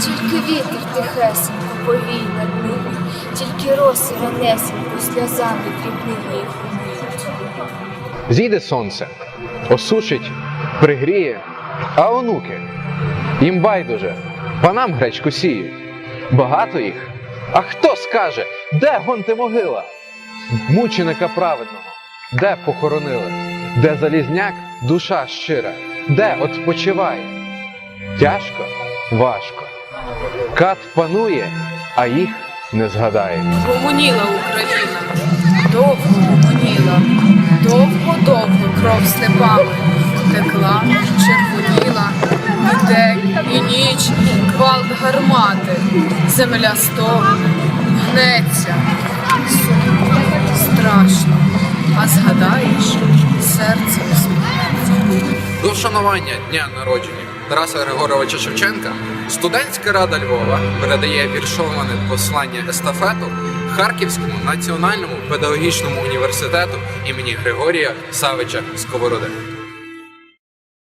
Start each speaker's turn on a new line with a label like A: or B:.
A: Тільки вітер тихесенько повій над ними, тільки роси ранесенько сльозами дрібними їх умиють.
B: Зійде сонце, осушить, пригріє, а онуки їм байдуже, панам гречку сіють. Багато їх. А хто скаже, де гонти могила? Мученика праведного, де похоронили, де залізняк душа щира, де odpoчиває? Тяжко, важко. Кат панує, а їх не згадає.
C: Гомоніла Україна, довго гомоніла, довго-довго кров степами текла, червоніла, і день, і ніч, гвалт гармати, земля стогне, гнеться, сумно, страшно, а згадаєш, серце усміхнеться.
D: До вшанування дня народження Тараса Григоровича Шевченка студентська рада Львова передає віршоване послання естафету Харківському національному педагогічному університету імені Григорія Савича Сковороди.